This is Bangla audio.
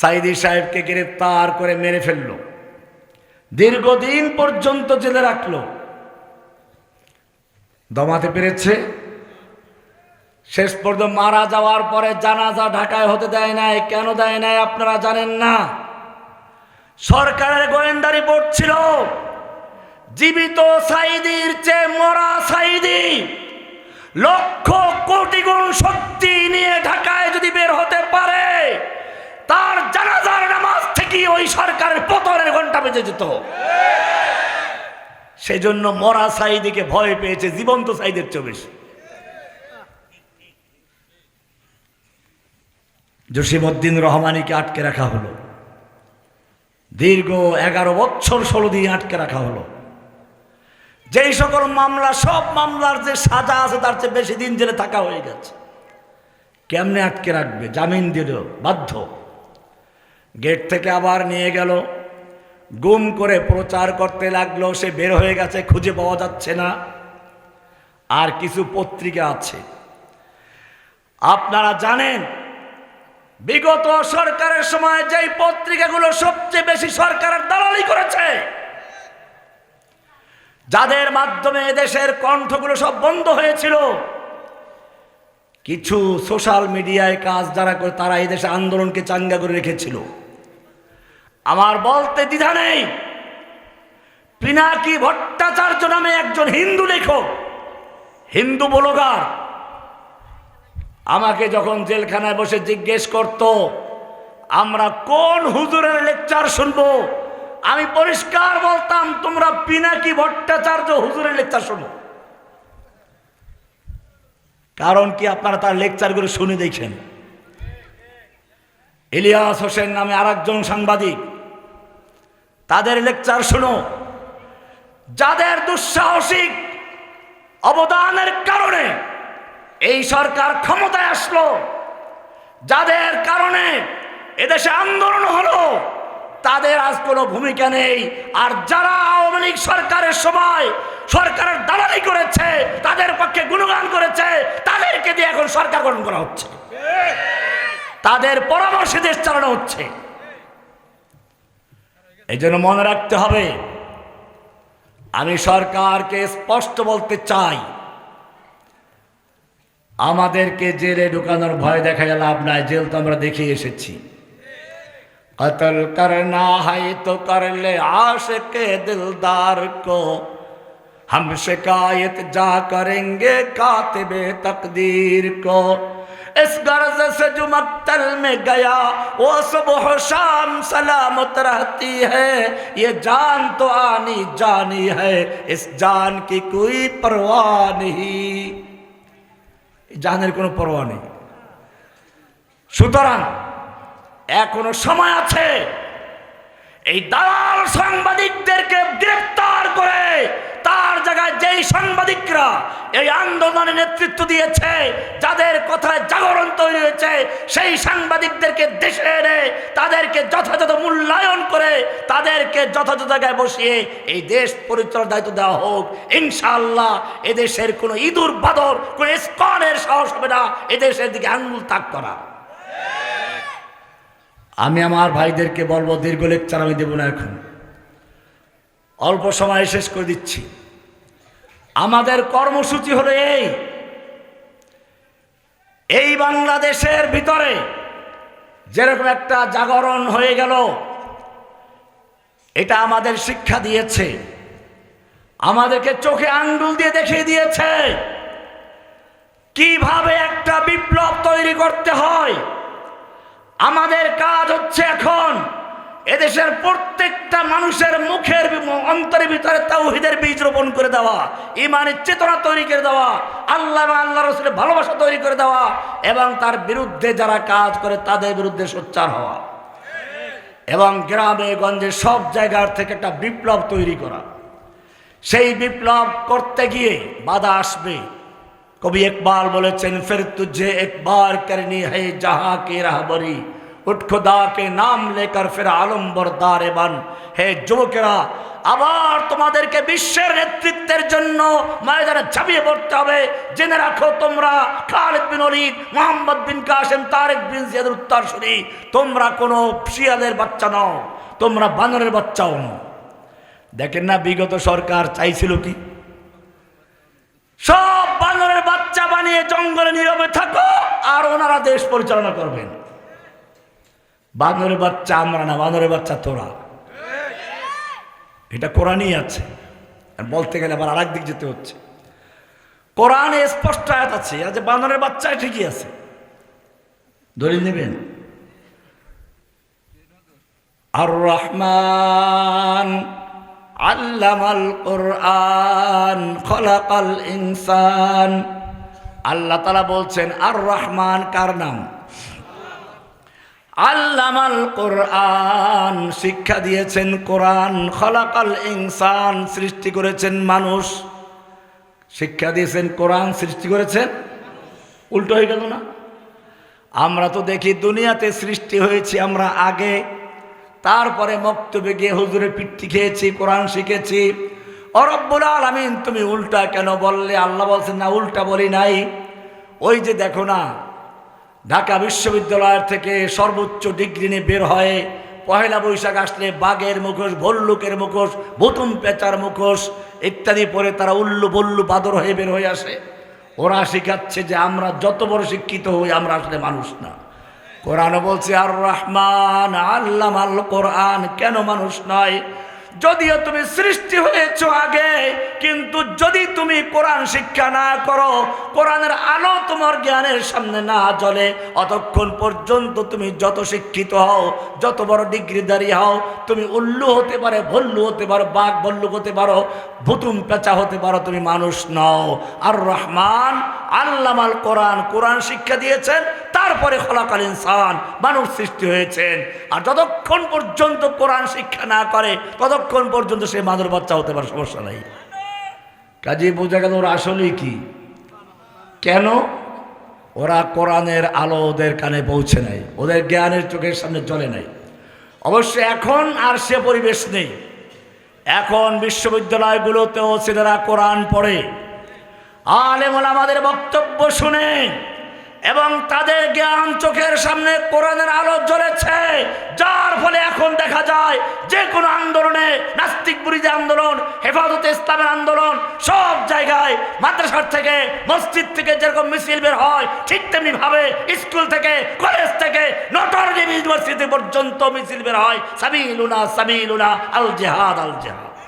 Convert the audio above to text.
সাইদি সাহেবকে গ্রেপ্তার করে মেরে ফেলল। দীর্ঘদিন পর্যন্ত জেলে রাখল। দমাতে পেরেছে। শেষ পর্যন্ত মারা যাওয়ার পরে জানাজা ঢাকায় হতে দেয় নাই। কেন দেয় নাই আপনারা জানেন না। সরকারের গোয়েন্দা রিপোর্ট ছিল, জীবিত সাইদির চেয়ে মরা সাইদি লক্ষ কোটি গুণ শক্তি নিয়ে ঢাকায় যদি বের হতে পারে বেজে যেত সেজন্য মরা সাইদিকে ভয় পেয়েছে, জীবন্ত সাইদের চেয়ে বেশি। জসিমউদ্দিন রহমানিকে আটকে রাখা হলো। দীর্ঘ এগারো বছর ষোলো দিন আটকে রাখা হলো। যেই সকল মামলা, সব মামলার যে সাজা আছে, তার চেয়ে বেশি দিন জেলে থাকা হয়ে গেছে। কেমনে আটকে রাখবে? জামিন দিল বাধ্য। গেট থেকে আবার নিয়ে গেল। গুম করে প্রচার করতে লাগল, সে বের হয়ে গেছে, খুঁজে পাওয়া যাচ্ছে না। আর কিছু পত্রিকা আছে। আপনারা জানেন, বিগত সরকারের সময় যেই পত্রিকাগুলো সবচেয়ে বেশি সরকারের দালালি করেছে, যাদের মাধ্যমে দেশের কণ্ঠগুলো সব বন্ধ হয়েছিল, কিছু সোশ্যাল মিডিয়ায় কাজ যারা করে, তারা এই দেশে আন্দোলনকে চাঙ্গা করে রেখেছিল। আমার বলতে দ্বিধা নেই। পিনাকি ভট্টাচার্য নামে একজন হিন্দু লেখক, হিন্দু বলগার, আমাকে যখন জেলখানায় বসে জিজ্ঞেস করত, আমরা কোন হুজুরের লেকচার শুনব? আমি পরিষ্কার বলতাম, তোমরা পিনাকি ভট্টাচার্য হুজুরের লেকচার শোনো। কারণ কি আপনারা তার লেকচারগুলো শুনে দেখছেন ইলিয়াস হোসেন নামে আরেকজন সাংবাদিক তাদের লেকচার শুনো। যাদের দুঃসাহসিক অবদানের কারণে এই সরকার ক্ষমতায় আসলো, যাদের কারণে এদেশে আন্দোলন হলো, তাদের আজ কোনো ভূমিকা নেই। আর যারা আওয়ামী লীগ সরকারের সময় সরকারের দালালি করেছে, তাদের পক্ষে গুণগান করেছে, তাদেরকে দিয়ে এখন সরকার গঠন করা হচ্ছে। তাদের পরামর্শে দেশ চালানো হচ্ছে। এই জন্য মনে রাখতে হবে আমি সরকারকে স্পষ্ট বলতে চাই আমাদেরকে জেলে ঢুকানোর ভয় দেখা লাভ নাই জেল তো আমরা দেখে এসেছি कत्ल करना है तो कर ले आशिक दिलदार को हम शिकायत जा करेंगे कातिबे तकदीर को इस गर्ज से जो मक्तल में गया वो सुबह शाम सलामत रहती है ये जान तो आनी जानी है इस जान की कोई परवाह नहीं জানের কোনো পরোয়া নেই সুতরাং এখনো সময় আছে এই দালাল সাংবাদিকদেরকে গ্রেফতার করে তার জায়গায় যেই সাংবাদিকরা এই আন্দোলনে নেতৃত্ব দিয়েছে, যাদের কথায় জাগরণ তৈরি হয়েছে, সেই সাংবাদিকদেরকে দেশে এনে তাদেরকে যথাযথ মূল্যায়ন করে তাদেরকে যথাযথ জায়গায় বসিয়ে এই দেশ পরিচালনার দায়িত্ব দেওয়া হোক। ইনশাআল্লাহ এদেশের কোনো ইঁদুর, বাদর, কোনো স্কনের সাহস হবে না, এদেশের দিকে আঙ্গুল তাক করা। আমি আমার ভাইদেরকে বলব, দীর্ঘ লেকচার আমি দেব না এখন। অল্প সময় শেষ করে দিচ্ছি। আমাদের কর্মসূচি হলো এই। এই বাংলাদেশের ভিতরে যেরকম একটা জাগরণ হয়ে গেল, এটা আমাদের শিক্ষা দিয়েছে, আমাদেরকে চোখে আঙ্গুল দিয়ে দেখিয়ে দিয়েছে কীভাবে একটা বিপ্লব তৈরি করতে হয়। আমাদের কাজ হচ্ছে এখন এদেশের প্রত্যেকটা মানুষের মুখের অন্তরের ভিতরে তাওহিদের বীজ রোপণ করে দেওয়া, ইমানের চেতনা তৈরি করে দেওয়া, আল্লাহ আল্লাহ রসুলের ভালোবাসা তৈরি করে দেওয়া এবং তার বিরুদ্ধে যারা কাজ করে তাদের বিরুদ্ধে সোচ্চার হওয়া। এবং গ্রামে, গঞ্জে সব জায়গার থেকে একটা বিপ্লব তৈরি করা। সেই বিপ্লব করতে গিয়ে বাধা আসবে। কবি একবার বলেছেন ফের তুঝে একবার করনি হে জাহা কে রাহবরি। উঠ খুদাকে নাম লেকর ফের আলম্বর দারে বান হে যুবকেরা, আবার তোমাদেরকে বিশ্বের নেতৃত্বের জন্য ময়দানে ঝাঁপিয়ে পড়তে হবে। জেনে রাখো তোমরা, খালিদ বিন অলিদ মোহাম্মদ বিন কাসেম, তারেক বিন জিয়াদের উত্তরসূরি তোমরা কোনো শিয়ালের বাচ্চা নও, তোমরা বানরের বাচ্চাও নও। দেখেন না বিগত সরকার চাইছিল কি? সব বানরের বাচ্চা বানিয়ে জঙ্গলে নীরবে থাকো, আর ওনারা দেশ পরিচালনা করবেন। বানরের বাচ্চা, আমরা না, বানরের বাচ্চা তোরা। এটা কোরআনই আছে। আর বলতে গেলে আবার আরেক দিক যেতে হচ্ছে। কোরআনে স্পষ্ট আয়াত আছে আজ বানরের বাচ্চা ঠিকই আছে। দলিল নেবেন? আর রহমান আল্লামাল কোরআন, খলাকাল ইনসান। আল্লাহ তালা বলছেন আর রহমান কার নাম? আল্লামাল কোরআন, শিক্ষা দিয়েছেন কোরআন, খলাকাল ইনসান সৃষ্টি করেছেন মানুষ। শিক্ষা দিয়েছেন কোরআন, সৃষ্টি করেছেন? উল্টো হয়ে গেল না? আমরা তো দেখি দুনিয়াতে সৃষ্টি হয়েছি আমরা আগে, তারপরে মক্তবে গিয়ে হুজুরের পিঠি খেয়েছি, কোরআন শিখেছি। অরব্বুল আলামিন, তুমি উল্টা কেন বললে? আল্লাহ বলছেন, না, উল্টা বলি নাই। ওই যে দেখো না ঢাকা বিশ্ববিদ্যালয়ের থেকে সর্বোচ্চ ডিগ্রি নিয়ে বের হয়ে পহেলা বৈশাখ আসলে বাঘের মুখোশ, ভল্লুকের মুখোশ ভুতুম পেঁচার মুখোশ ইত্যাদি পরে তারা উল্লু বল্লু বাদর হয়ে বের হয়ে আসে। ওরা শিখাচ্ছে যে আমরা যত বড় শিক্ষিত হই, আমরা আসলে মানুষ না। কোরআন বলছে, আর রহমান আল্লাহ আল কোরআন কেন মানুষ নয়? যদিও তুমি সৃষ্টি হয়েছ আগে, কিন্তু যদি তুমি কোরআন শিক্ষা না করো, কোরআনের আলো তোমার জ্ঞানের সামনে না জ্বলে, অতক্ষণ পর্যন্ত তুমি যত শিক্ষিত হও, যত বড় ডিগ্রিদারি হও, তুমি উল্লু হতে পারে, ভল্লু হতে পারো, বাঘ ভল্লুক হতে পারো, ভুতুম পেঁচা হতে পারো, তুমি মানুষ নও। আর রহমান আল্লামাল কোরআন কোরআন শিক্ষা দিয়েছেন তারপরে খলাকাল ইনসান, মানুষ সৃষ্টি হয়েছেন। আর যতক্ষণ পর্যন্ত কোরআন শিক্ষা না করে, ততক্ষণ পর্যন্ত সে মাদুর বাচ্চা হতে পারে, সমস্যা নাই। কাজে বোঝা গেল ওরা আসলেই কি? কেন? ওরা কোরআনের আলো ওদের কানে পৌঁছে নাই, ওদের জ্ঞানের চোখের সামনে চলে নাই। অবশ্য এখন আর সে পরিবেশ নেই। এখন বিশ্ববিদ্যালয়গুলোতেও ছেলেরা কোরআন পড়ে। আলেমল আমাদের বক্তব্য শুনে এবং তাদের জ্ঞান চোখের সামনে কোরআনের আলো জ্বলেছে, যার ফলে এখন দেখা যায় যে কোনো আন্দোলনে, নাস্তিক বিরোধী আন্দোলন, হেফাজতে ইসলামের আন্দোলন, সব জায়গায় মাদ্রাসার থেকে, মসজিদ থেকে যেরকম মিছিল বের হয়, ঠিক তেমনি ভাবে স্কুল থেকে, কলেজ থেকে নটর ইউনিভার্সিটি পর্যন্ত মিছিল বের হয়, সাবিলুনা সাবিলুনা, আল জেহাদ আল জেহাদ।